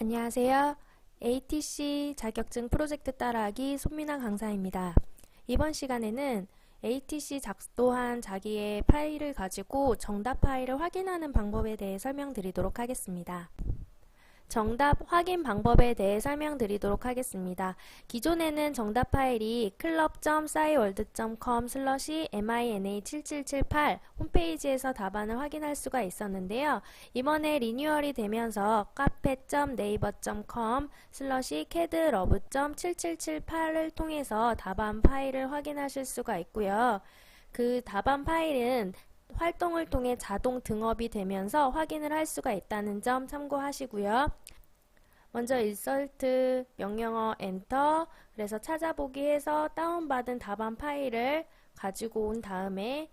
안녕하세요. ATC 자격증 프로젝트 따라하기 손민아 강사입니다. 이번 시간에는 ATC 작도한 자기의 파일을 가지고 정답 파일을 확인하는 방법에 대해 설명드리도록 하겠습니다. 정답 확인 방법에 대해 설명드리도록 하겠습니다. 기존에는 정답 파일이 club.싸이월드.com 슬러시 mina7778 홈페이지에서 답안을 확인할 수가 있었는데요. 이번에 리뉴얼이 되면서 카페.네이버.com 슬러시 cadlove.7778을 통해서 답안 파일을 확인하실 수가 있고요. 그 답안 파일은 활동을 통해 자동 등업이 되면서 확인을 할 수가 있다는 점 참고하시고요. 먼저 insert 명령어 엔터 그래서 찾아보기 해서 다운받은 답안 파일을 가지고 온 다음에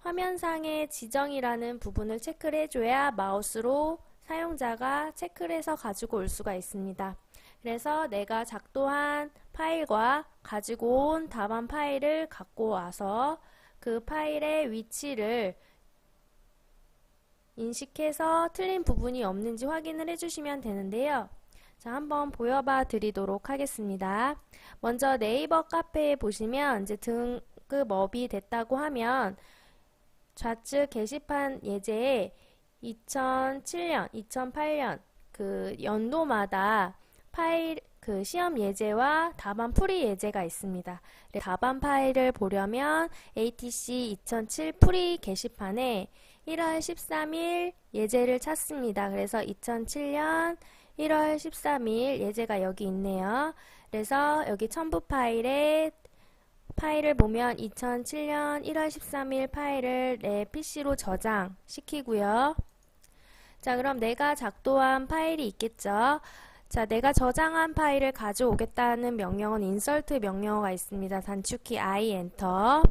화면상의 지정이라는 부분을 체크를 해줘야 마우스로 사용자가 체크를 해서 가지고 올 수가 있습니다. 그래서 내가 작도한 파일과 가지고 온 답안 파일을 갖고 와서 그 파일의 위치를 인식해서 틀린 부분이 없는지 확인을 해주시면 되는데요. 자, 한번 보여봐 드리도록 하겠습니다. 먼저 네이버 카페에 보시면 이제 등급업이 됐다고 하면 좌측 게시판 예제에 2007년, 2008년 그 연도마다 파일 그 시험 예제와 답안 풀이 예제가 있습니다. 답안 파일을 보려면 ATC 2007 풀이 게시판에 1월 13일 예제를 찾습니다. 그래서 2007년 1월 13일 예제가 여기 있네요. 그래서 여기 첨부 파일에 파일을 보면 2007년 1월 13일 파일을 내 PC로 저장시키고요. 자, 그럼 내가 작도한 파일이 있겠죠. 자, 내가 저장한 파일을 가져오겠다는 명령은 insert 명령어가 있습니다. 단축키 I 엔터.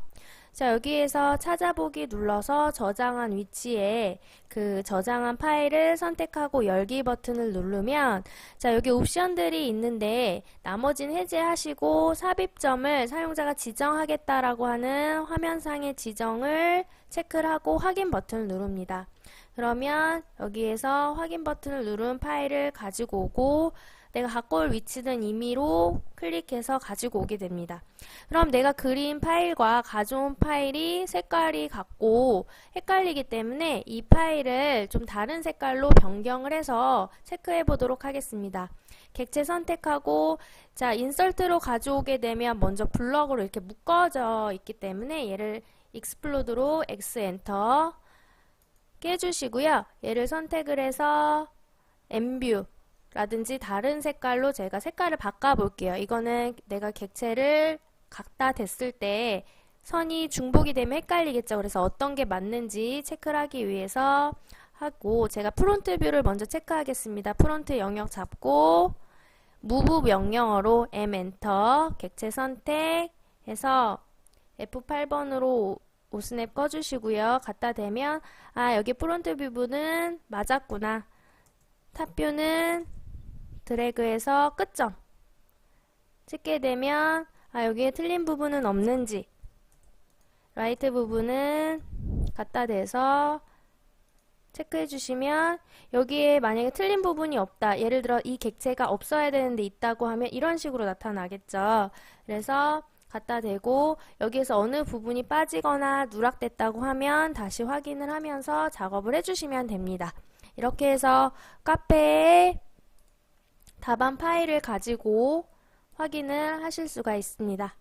자, 여기에서 찾아보기 눌러서 저장한 위치에 그 저장한 파일을 선택하고 열기 버튼을 누르면 자, 여기 옵션들이 있는데 나머진 해제하시고 삽입점을 사용자가 지정하겠다라고 하는 화면상의 지정을 체크를 하고 확인 버튼을 누릅니다. 그러면 여기에서 확인 버튼을 누른 파일을 가지고 오고 내가 갖고 올 위치는 임의로 클릭해서 가지고 오게 됩니다. 그럼 내가 그린 파일과 가져온 파일이 색깔이 같고 헷갈리기 때문에 이 파일을 좀 다른 색깔로 변경을 해서 체크해 보도록 하겠습니다. 객체 선택하고 자 인설트로 가져오게 되면 먼저 블럭으로 이렇게 묶어져 있기 때문에 얘를 익스플로드로 X 엔터 깨주시고요. 얘를 선택을 해서 엠뷰 라든지 다른 색깔로 제가 색깔을 바꿔볼게요. 이거는 내가 객체를 갖다 댔을 때 선이 중복이 되면 헷갈리겠죠. 그래서 어떤 게 맞는지 체크를 하기 위해서 하고 제가 프론트 뷰를 먼저 체크하겠습니다. 프론트 영역 잡고 무브 명령어로 M 엔터 객체 선택해서 F8번으로 오스냅 꺼주시고요. 갖다 대면 아 여기 프론트 뷰는 맞았구나. 탑뷰는 드래그해서 끝점. 찍게 되면 아 여기에 틀린 부분은 없는지. 라이트 부분은 갖다 대서 체크해 주시면 여기에 만약에 틀린 부분이 없다. 예를 들어 이 객체가 없어야 되는데 있다고 하면 이런 식으로 나타나겠죠. 그래서 갖다 대고 여기에서 어느 부분이 빠지거나 누락됐다고 하면 다시 확인을 하면서 작업을 해주시면 됩니다. 이렇게 해서 카페에 답안 파일을 가지고 확인을 하실 수가 있습니다.